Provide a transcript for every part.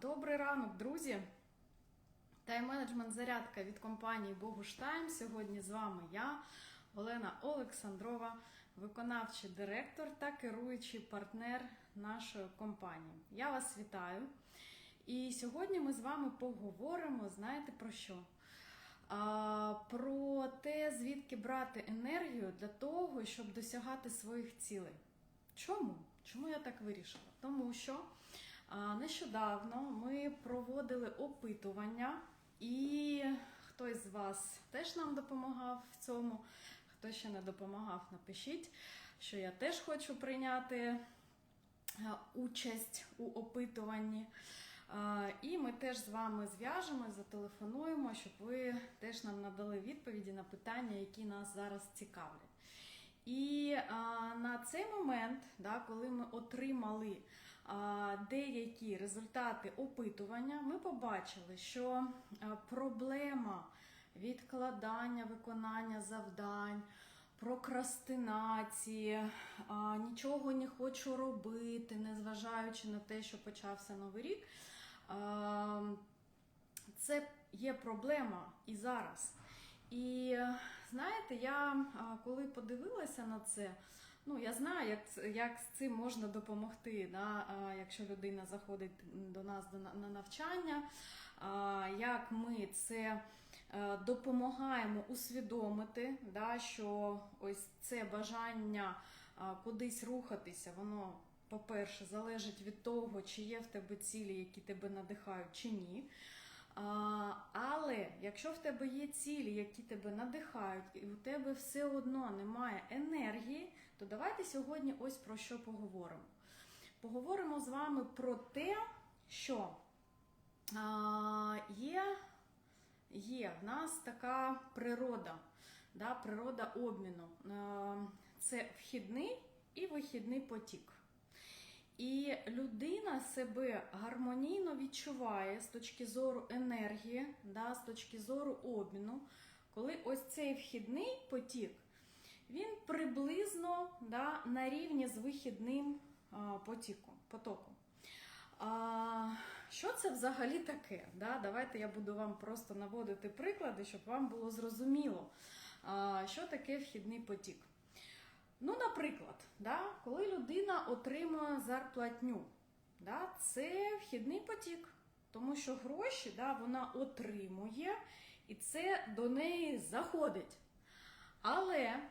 Добрий ранок, друзі! Тайм-менеджмент зарядка від компанії Богуштайм. Сьогодні з вами я, Олена Олександрова, виконавчий директор та керуючий партнер нашої компанії. Я вас вітаю. І сьогодні ми з вами поговоримо, знаєте про що? Про те, звідки брати енергію для того, щоб досягати своїх цілей. Чому? Чому я так вирішила? Тому що нещодавно ми проводили опитування, і хтось з вас теж нам допомагав в цьому. Хто ще не допомагав, напишіть, що я теж хочу прийняти участь у опитуванні. І ми теж з вами зв'яжемось, зателефонуємо, щоб ви теж нам надали відповіді на питання, які нас зараз цікавлять. І на цей момент, коли ми отримали деякі результати опитування, ми побачили, що проблема відкладання виконання завдань, прокрастинації, нічого не хочу робити, незважаючи на те, що почався новий рік. Це є проблема і зараз. І знаєте, я коли подивилася на це, ну я знаю, як, як з цим можна допомогти, да, якщо людина заходить до нас на на навчання, як ми це е, допомагаємо усвідомити, да, що ось це бажання кудись рухатися, воно. По-перше, залежить від того, чи є в тебе цілі, які тебе надихають, чи ні. Але якщо в тебе є цілі, які тебе надихають, і у тебе все одно немає енергії, то давайте сьогодні ось про що поговоримо. Поговоримо з вами про те, що є, є в нас така природа, да, природа обміну. Це вхідний і вихідний потік. І людина себе гармонійно відчуває з точки зору енергії, да, з точки зору обміну, коли ось цей вхідний потік, він приблизно да, на рівні з вихідним потіком, потоком. А, що це взагалі таке? Да? Давайте я буду вам просто наводити приклади, щоб вам було зрозуміло, а, що таке вхідний потік. Ну, наприклад, да, коли людина отримує зарплатню, да, це вхідний потік, тому що гроші да, вона отримує і це до неї заходить. Але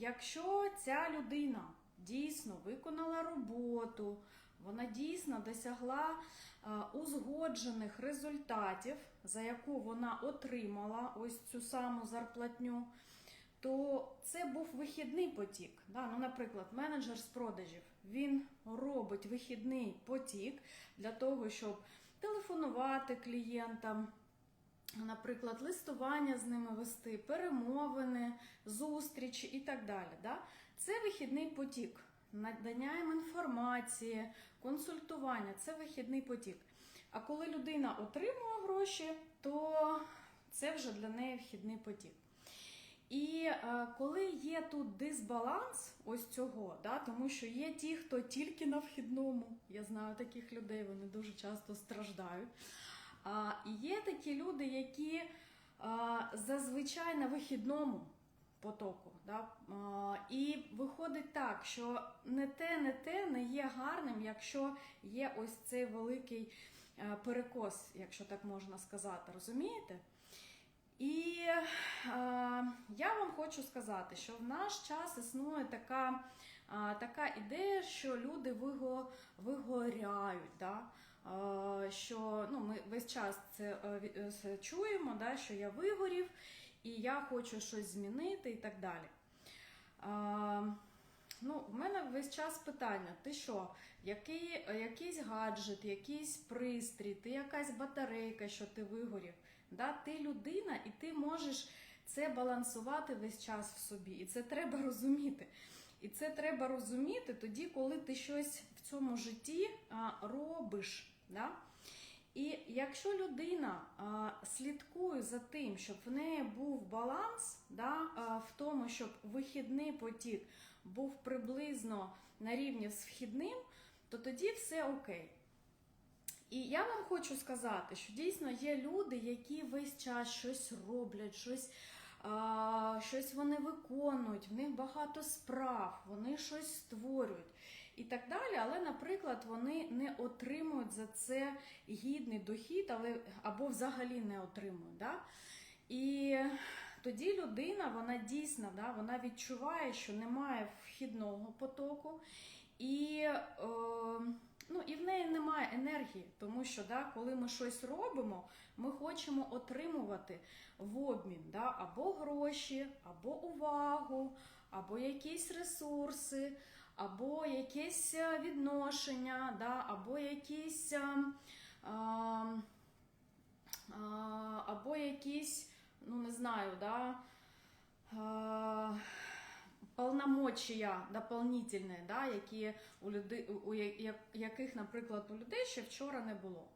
якщо ця людина дійсно виконала роботу, вона дійсно досягла е, узгоджених результатів, за яку вона отримала ось цю саму зарплатню, то це був вихідний потік. Да? Ну, наприклад, менеджер з продажів він робить вихідний потік для того, щоб телефонувати клієнтам, наприклад, листування з ними вести, перемовини, зустрічі і так далі. Да? Це вихідний потік. Надання їм інформації, консультування це вихідний потік. А коли людина отримує гроші, то це вже для неї вхідний потік. І е, коли є тут дисбаланс ось цього, да, тому що є ті, хто тільки на вхідному, я знаю таких людей, вони дуже часто страждають. А, є такі люди, які а, зазвичай на вихідному потоку. Да? А, і виходить так, що не те, не те не є гарним, якщо є ось цей великий е, перекос, якщо так можна сказати, розумієте? І е, я вам хочу сказати, що в наш час існує така, е, така ідея, що люди виго, вигоряють. Да? Е, що ну, ми весь час це, е, е, чуємо, да? що я вигорів і я хочу щось змінити і так далі. Ну, в мене весь час питання: ти що, який, якийсь гаджет, якийсь пристрій, ти якась батарейка, що ти вигорів. Да? Ти людина, і ти можеш це балансувати весь час в собі. І це треба розуміти. І це треба розуміти тоді, коли ти щось в цьому житті робиш. Да? І якщо людина а, слідкує за тим, щоб в неї був баланс, да, а, в тому, щоб вихідний потік був приблизно на рівні з вхідним, то тоді все окей. І я вам хочу сказати, що дійсно є люди, які весь час щось роблять, щось, а, щось вони виконують, в них багато справ, вони щось створюють і так далі. Але, наприклад, вони не отримують за це гідний дохід, але або взагалі не отримують. Да? І тоді людина, вона дійсно да, вона відчуває, що немає вхідного потоку, і, е, ну, і в неї немає енергії, тому що да, коли ми щось робимо, ми хочемо отримувати в обмін да, або гроші, або увагу, або якісь ресурси, або якесь е, відношення, да, або якісь. е, е, а, або якісь, ну не знаю, да, а, полномочия дополнительні, да, які у людей, у яких, наприклад, у людей ще вчора не було.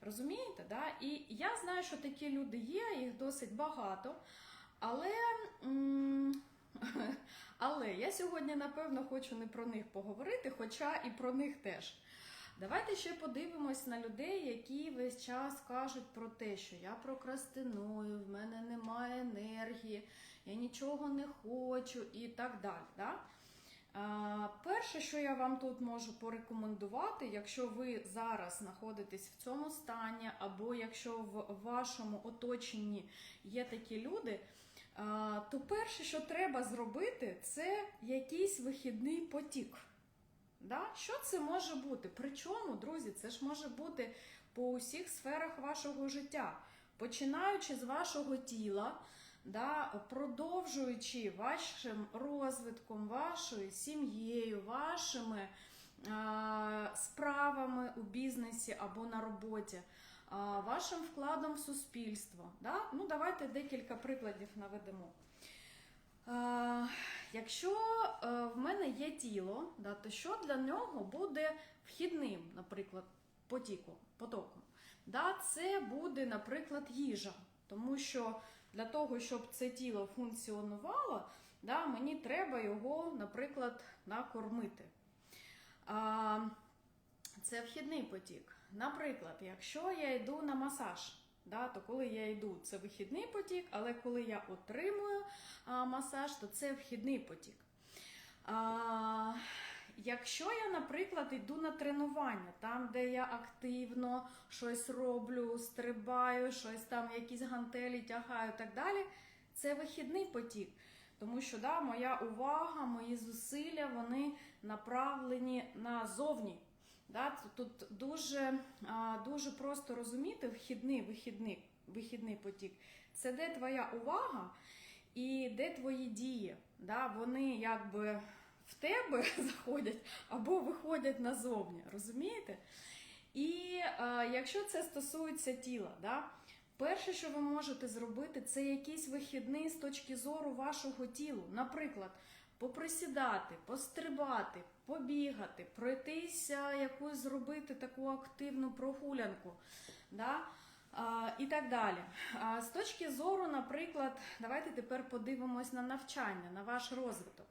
Розумієте? Да? І я знаю, що такі люди є, їх досить багато. Але, м, але я сьогодні, напевно, хочу не про них поговорити, хоча і про них теж. Давайте ще подивимось на людей, які весь час кажуть про те, що я прокрастиную, в мене немає енергії, я нічого не хочу і так далі. Да? А, перше, що я вам тут можу порекомендувати, якщо ви зараз знаходитесь в цьому стані, або якщо в вашому оточенні є такі люди, то перше, що треба зробити, це якийсь вихідний потік. Да? Що це може бути? Причому, друзі, це ж може бути по усіх сферах вашого життя, починаючи з вашого тіла, да, продовжуючи вашим розвитком, вашою сім'єю, вашими а, справами у бізнесі або на роботі, вашим вкладом в суспільство. Да? Ну, давайте декілька прикладів наведемо. Якщо е, в мене є тіло, да, то що для нього буде вхідним, наприклад, потіком, потоком? Да, це буде, наприклад, їжа. Тому що для того, щоб це тіло функціонувало, да, мені треба його, наприклад, накормити. Це вхідний потік. Наприклад, якщо я йду на масаж, да, то коли я йду, це вихідний потік, але коли я отримую а, масаж, то це вхідний потік. А, якщо я, наприклад, йду на тренування, там, де я активно щось роблю, стрибаю, щось там, якісь гантелі тягаю і так далі, це вихідний потік. Тому що да, моя увага, мої зусилля, вони направлені назовні. Тут дуже, дуже просто розуміти вхідний, вихідний, вихідний потік. Це де твоя увага і де твої дії. Да? Вони якби в тебе заходять або виходять назовні. Розумієте? І а, якщо це стосується тіла, да? перше, що ви можете зробити, це якийсь вихідний з точки зору вашого тілу. Наприклад, поприсідати, пострибати, побігати, пройтися, якусь зробити таку активну прогулянку. Да? А, і так далі. А, з точки зору, наприклад, давайте тепер подивимось на навчання, на ваш розвиток.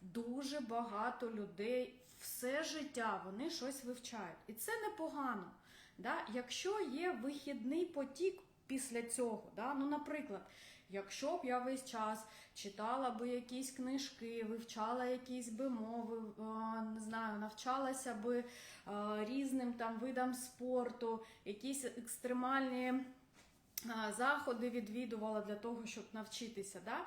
Дуже багато людей все життя вони щось вивчають. І це непогано. Да? Якщо є вихідний потік після цього, да? ну, наприклад, якщо б я весь час читала би якісь книжки, вивчала якісь би мови, е, не знаю, навчалася би е, різним там видам спорту, якісь екстремальні е, заходи відвідувала для того, щоб навчитися. Да?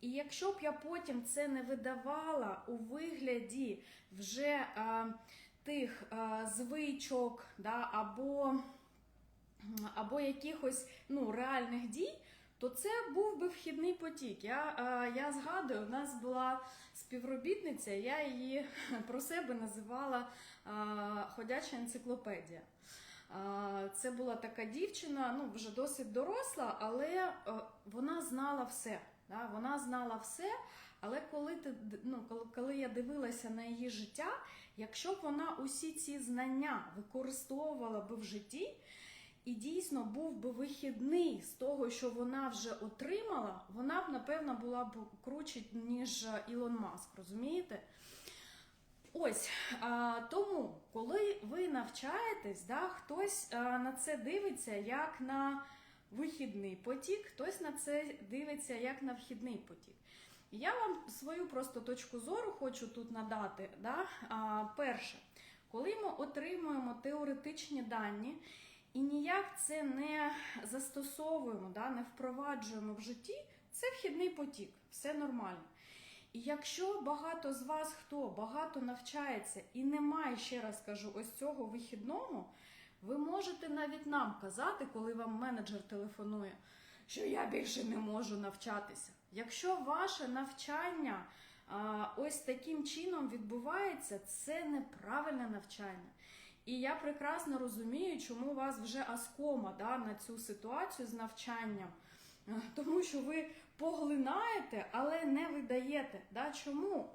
І якщо б я потім це не видавала у вигляді вже тих звичок, да, або, або якихось ну, реальних дій, то це був би вхідний потік. Я, е, я згадую, у нас була співробітниця, я її про себе називала е, ходяча енциклопедія. Е, Це була така дівчина, ну вже досить доросла, але вона знала все. Да? Вона знала все, але коли ти ну, коли я дивилася на її життя, якщо б вона усі ці знання використовувала би в житті, і дійсно був би вихідний з того, що вона вже отримала, вона б, напевно, була б круче, ніж Ілон Маск, розумієте? Ось а, тому, коли ви навчаєтесь, да, хтось а, на це дивиться як на вихідний потік, хтось на це дивиться як на вхідний потік. Я вам свою просто точку зору хочу тут надати. Да? А, перше, коли ми отримуємо теоретичні дані і ніяк це не застосовуємо, да, не впроваджуємо в житті, це вхідний потік, все нормально. І якщо багато з вас хто багато навчається і немає, ще раз кажу, ось цього вихідного, ви можете навіть нам казати, коли вам менеджер телефонує, що я більше не можу навчатися. Якщо ваше навчання ось таким чином відбувається, це неправильне навчання. І я прекрасно розумію, чому у вас вже аскома да, на цю ситуацію з навчанням. Е, Тому що ви поглинаєте, але не видаєте. Да? Чому?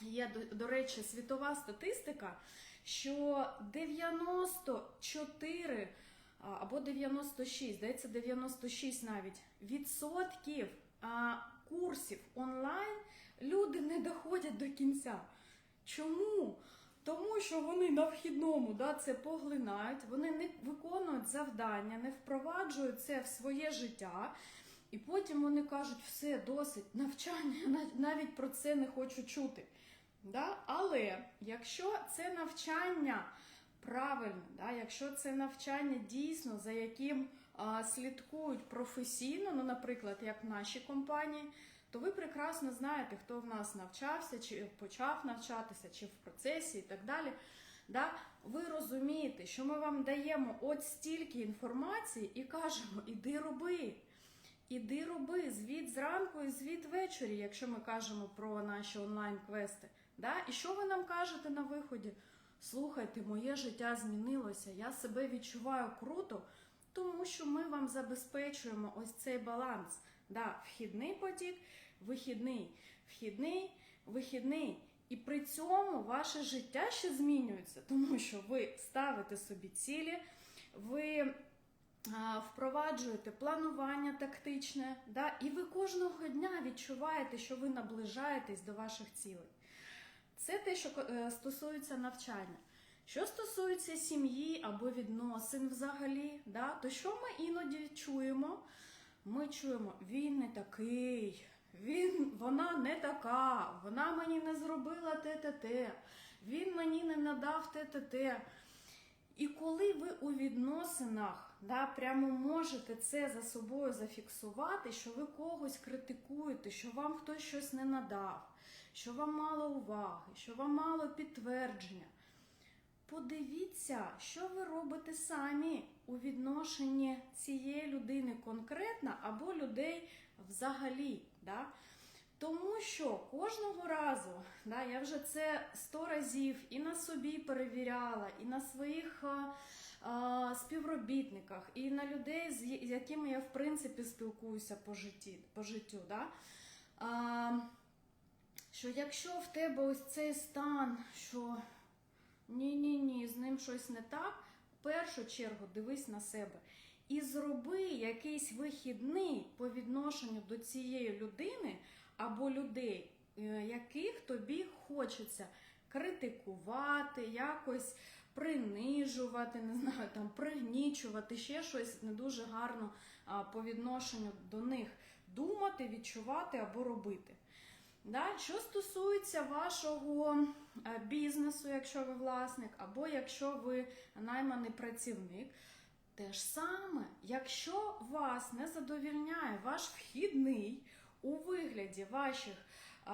Є, до, до речі, світова статистика, що 94 або 96, здається, 96 навіть відсотків курсів онлайн люди не доходять до кінця. Чому? Тому що вони на вхідному да, це поглинають, вони не виконують завдання, не впроваджують це в своє життя. І потім вони кажуть, все, досить, навчання, навіть про це не хочу чути. Да? Але якщо це навчання правильне, да? якщо це навчання дійсно, за яким а, слідкують професійно, ну, наприклад, як в нашій компанії, то ви прекрасно знаєте, хто в нас навчався, чи почав навчатися, чи в процесі і так далі. Да? Ви розумієте, що ми вам даємо от стільки інформації і кажемо, іди роби. Іди роби звіт зранку і звіт ввечері, якщо ми кажемо про наші онлайн-квести. Да? І що ви нам кажете на виході? Слухайте, моє життя змінилося, я себе відчуваю круто, тому що ми вам забезпечуємо ось цей баланс. Да, вхідний потік, вихідний, вхідний, вихідний. І при цьому ваше життя ще змінюється, тому що ви ставите собі цілі, ви впроваджуєте планування тактичне, да, і ви кожного дня відчуваєте, що ви наближаєтесь до ваших цілей. Це те, що е, стосується навчання. Що стосується сім'ї або відносин взагалі, да, то що ми іноді чуємо? Ми чуємо, він не такий, він, вона не така, вона мені не зробила те-те-те, він мені не надав те-те-те. І коли ви у відносинах да, прямо можете це за собою зафіксувати, що ви когось критикуєте, що вам хтось щось не надав, що вам мало уваги, що вам мало підтвердження. Подивіться, що ви робите самі у відношенні цієї людини конкретно або людей взагалі. Да? Тому що кожного разу, да, я вже це сто разів і на собі перевіряла, і на своїх а, а, співробітниках, і на людей, з якими я в принципі спілкуюся по, житті, по життю. Да? А, що якщо в тебе ось цей стан, що ні-ні ні, з ним щось не так, першу чергу дивись на себе. І зроби якийсь вихідний по відношенню до цієї людини або людей, е, яких тобі хочеться критикувати, якось принижувати, не знаю, там пригнічувати, ще щось не дуже гарно по відношенню до них думати, відчувати або робити. Да? Що стосується вашого е, бізнесу, якщо ви власник, або якщо ви найманий працівник, те ж саме, якщо вас не задовільняє ваш вхідний у вигляді ваших е,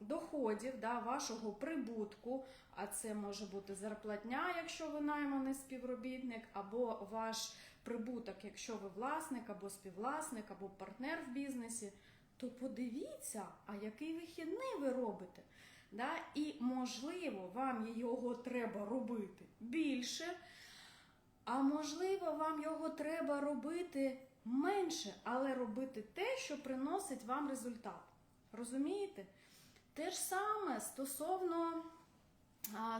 доходів, да, вашого прибутку, а це може бути зарплатня, якщо ви найманий співробітник, або ваш прибуток, якщо ви власник, або співвласник, або партнер в бізнесі, то подивіться, а який вихідний ви робите. Да? І, можливо, вам його треба робити більше, а можливо, вам його треба робити менше, але робити те, що приносить вам результат. Розумієте? Те ж саме стосовно,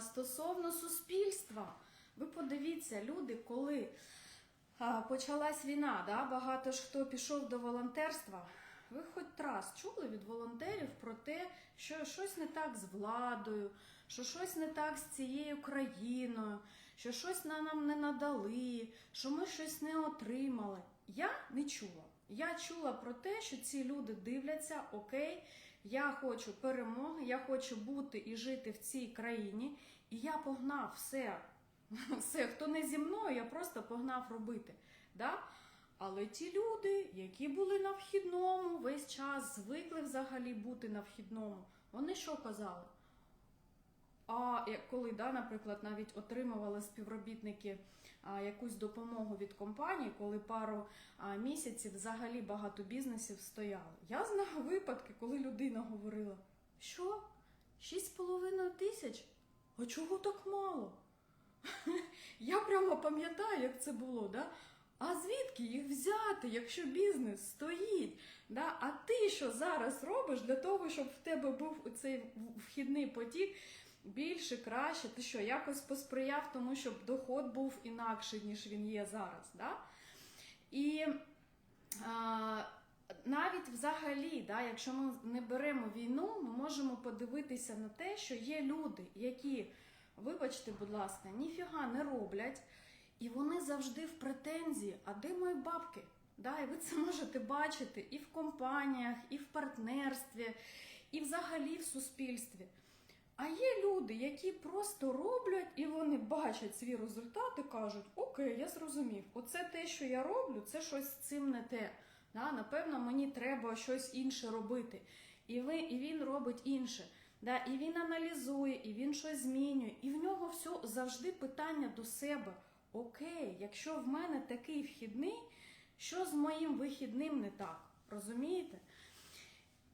стосовно суспільства. Ви подивіться, люди, коли почалась війна, да, багато ж хто пішов до волонтерства, ви хоч раз чули від волонтерів про те, що щось не так з владою, що щось не так з цією країною, що щось на- нам не надали, що ми щось не отримали? Я не чула. Я чула про те, що ці люди дивляться, окей, я хочу перемоги, я хочу бути і жити в цій країні, і я погнав все. Все, хто не зі мною, я просто погнав робити. Да? Але ті люди, які були на вхідному весь час, звикли взагалі бути на вхідному, вони що казали? А коли, да, наприклад, навіть отримували співробітники а, якусь допомогу від компанії, коли пару а, місяців взагалі багато бізнесів стояли. Я знаю випадки, коли людина говорила, що 6,5 тисяч? А чого так мало? Я прямо пам'ятаю, як це було, да? А звідки їх взяти, якщо бізнес стоїть? Да? А ти що зараз робиш для того, щоб в тебе був цей вхідний потік більше, краще? Ти що, якось посприяв тому, щоб доход був інакший, ніж він є зараз? Да? І а, навіть взагалі, да, якщо ми не беремо війну, ми можемо подивитися на те, що є люди, які, вибачте, будь ласка, ніфіга не роблять, і вони завжди в претензії, а де мої бабки? Да, і ви це можете бачити і в компаніях, і в партнерстві, і взагалі в суспільстві. А є люди, які просто роблять і вони бачать свій результат і кажуть: Окей, я зрозумів, оце те, що я роблю, це щось з цим не те. Да, напевно, мені треба щось інше робити. І, ви, і він робить інше. Да, і він аналізує, і він щось змінює. І в нього все завжди питання до себе. Окей, якщо в мене такий вхідний, що з моїм вихідним не так? Розумієте?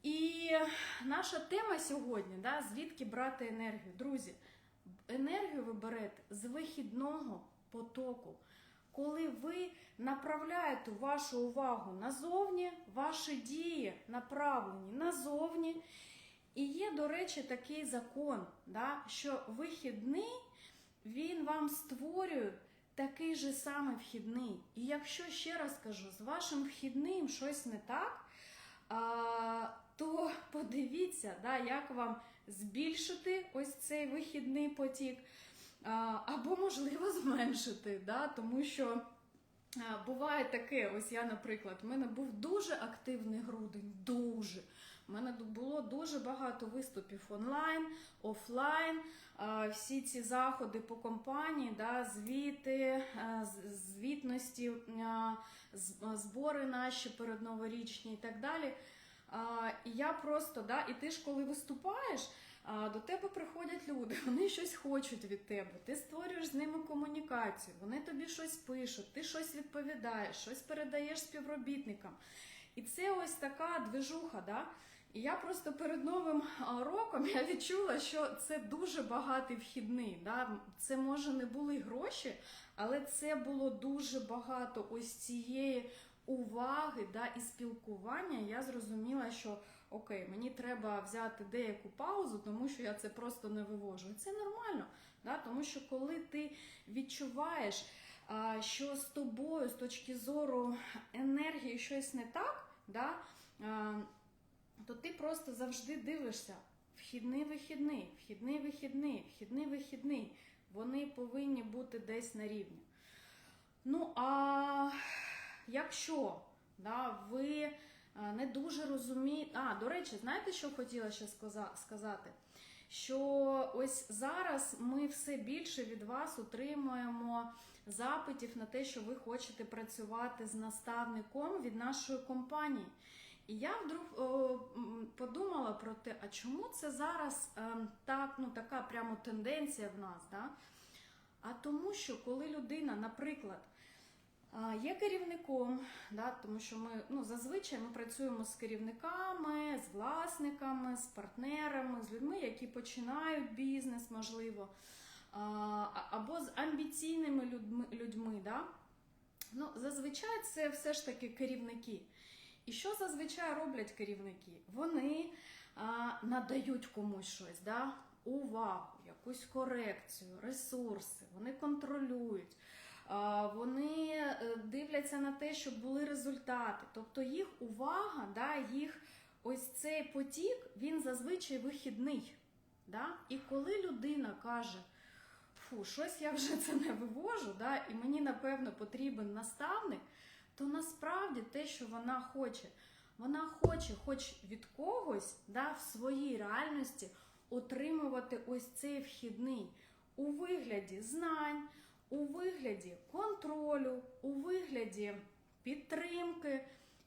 І наша тема сьогодні, да, звідки брати енергію. Друзі, енергію ви берете з вихідного потоку. Коли ви направляєте вашу увагу назовні, ваші дії направлені назовні. І є, до речі, такий закон, да, що вихідний він вам створює такий же самий вхідний. І якщо ще раз кажу, з вашим вхідним щось не так, то подивіться, да, як вам збільшити ось цей вихідний потік, або, можливо, зменшити, да, тому що. Буває таке, ось я, наприклад, в мене був дуже активний грудень, дуже. У мене було дуже багато виступів онлайн, офлайн, всі ці заходи по компанії, да, звіти, звітності, збори наші передноворічні і так далі. І я просто, да, і ти ж коли виступаєш, до тебе приходять люди, вони щось хочуть від тебе. Ти створюєш з ними комунікацію, вони тобі щось пишуть, ти щось відповідаєш, щось передаєш співробітникам. І це ось така движуха, да? І я просто перед новим роком я відчула, що це дуже багатий вхідний. Да? Це може не були гроші, але це було дуже багато ось цієї уваги да, і спілкування. Я зрозуміла, що окей, мені треба взяти деяку паузу, тому що я це просто не вивожу. І це нормально, да? тому що коли ти відчуваєш, що з тобою з точки зору енергії щось не так, да? То ти просто завжди дивишся. Вхідний вихідний, вхідний вихідний, вхідний вихідний. Вони повинні бути десь на рівні. Ну, а якщо да, ви не дуже розумієте. А, до речі, знаєте, що хотіла ще сказати? Що ось зараз ми все більше від вас отримуємо запитів на те, що ви хочете працювати з наставником від нашої компанії. І я вдруг о, подумала про те, а чому це зараз ем, так, ну, така прямо тенденція в нас? Да? А тому, що коли людина, наприклад, є керівником, да, тому що ми ну, зазвичай ми працюємо з керівниками, з власниками, з партнерами, з людьми, які починають бізнес, можливо, або з амбіційними людьми. людьми да? ну, зазвичай це все ж таки керівники. І що зазвичай роблять керівники? Вони а, надають комусь щось, да? увагу, якусь корекцію, ресурси, вони контролюють, а, вони е, дивляться. на те, щоб були результати. Тобто їх увага, да, їх ось цей потік, він зазвичай вихідний. Да? І коли людина каже, фу, щось я вже це не вивожу, да, і мені, напевно, потрібен наставник, то насправді те, що вона хоче, вона хоче, хоч від когось да, в своїй реальності отримувати ось цей вхідний у вигляді знань, у вигляді контролю, у вигляді підтримки.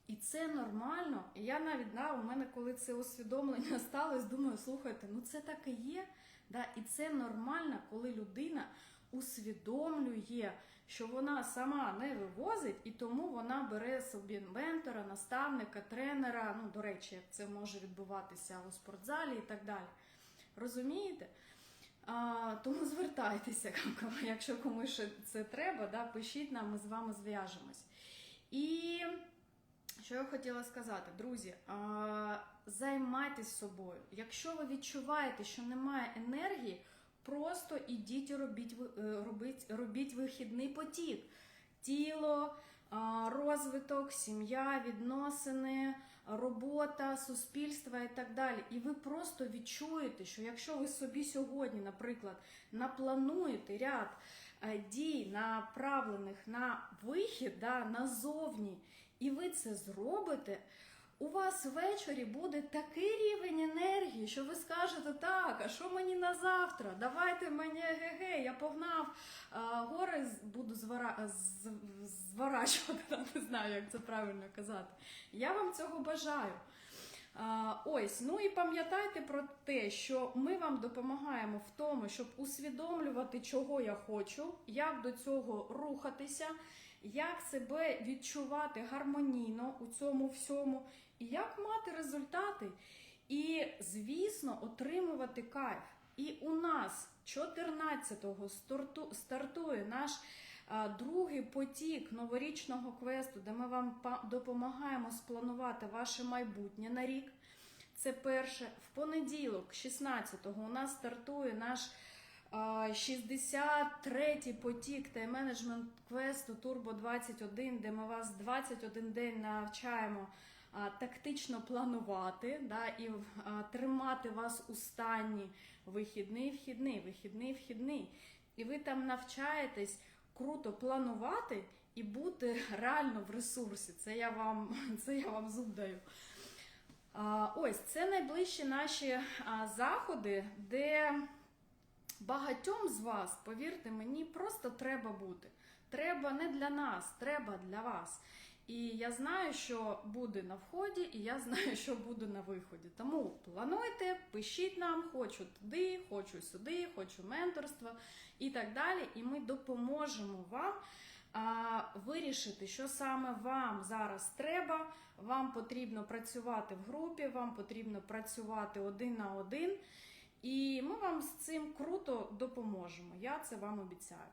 І це нормально. І я навіть да, у мене, коли це усвідомлення сталося, думаю, слухайте, ну це так і є. Да? І це нормально, коли людина усвідомлює, що вона сама не вивозить, і тому вона бере собі ментора, наставника, тренера. Ну, до речі, як це може відбуватися у спортзалі і так далі. Розумієте? А, тому звертайтеся, якщо комусь це треба, да, пишіть нам, ми з вами зв'яжемось. І що я хотіла сказати, друзі, а, займайтесь собою. Якщо ви відчуваєте, що немає енергії, просто ідіть робіть, е, робіть, робіть вихідний потік. Тіло, розвиток, сім'я, відносини, робота, суспільство і так далі. І ви просто відчуєте, що якщо ви собі сьогодні, наприклад, наплануєте ряд е, дій, направлених на вихід, да, назовні, і ви це зробите, у вас ввечері буде такий рівень енергії, що ви скажете, так, а що мені на завтра? Давайте мені ге-ге, я погнав а, гори, буду звара... зворачувати, не знаю, як це правильно казати. Я вам цього бажаю. А, ось, ну і пам'ятайте про те, що ми вам допомагаємо в тому, щоб усвідомлювати, чого я хочу, як до цього рухатися, як себе відчувати гармонійно у цьому всьому, і як мати результати. І, звісно, отримувати кайф. І у нас 14-го стартує наш другий потік новорічного квесту, де ми вам допомагаємо спланувати ваше майбутнє на рік. Це перше. В понеділок, 16-го, у нас стартує наш 63-й потік тайм-менеджмент квесту Turbo 21, де ми вас 21 день навчаємо тактично планувати да, і тримати вас у стані вихідний, вхідний, вихідний, вхідний. І ви там навчаєтесь круто планувати і бути реально в ресурсі. Це я вам, це я вам зуб даю. Ось це найближчі наші заходи, де багатьом з вас, повірте мені, просто треба бути. Треба не для нас, треба для вас. І я знаю, що буде на вході, і я знаю, що буде на виході. Тому плануйте, пишіть нам, хочу туди, хочу сюди, хочу менторство і так далі. І ми допоможемо вам а, вирішити, що саме вам зараз треба. Вам потрібно працювати в групі, вам потрібно працювати один на один. І ми вам з цим круто допоможемо. Я це вам обіцяю.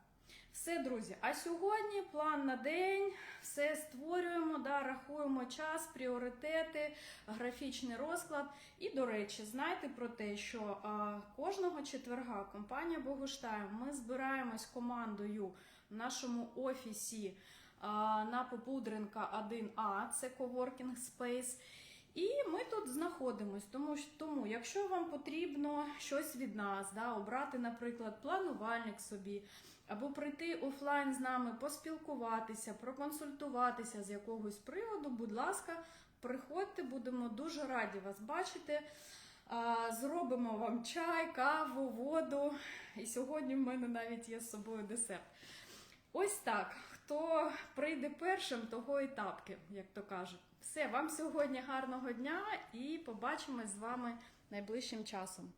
Все, друзі. А сьогодні план на день, все створюємо, да, рахуємо час, пріоритети, графічний розклад. І, до речі, знайте про те, що а, кожного четверга компанія Богуштайм ми збираємось командою в нашому офісі а, на Попудренка 1А, це Coworking Space. І ми тут знаходимось, тому тому, якщо вам потрібно щось від нас, да, обрати, наприклад, планувальник собі, або прийти офлайн з нами, поспілкуватися, проконсультуватися з якогось приводу, будь ласка, приходьте, будемо дуже раді вас бачити. Зробимо вам чай, каву, воду. І сьогодні в мене навіть є з собою десерт. Ось так. Хто прийде першим, того і тапки, як то кажуть. Все, вам сьогодні гарного дня і побачимось з вами найближчим часом.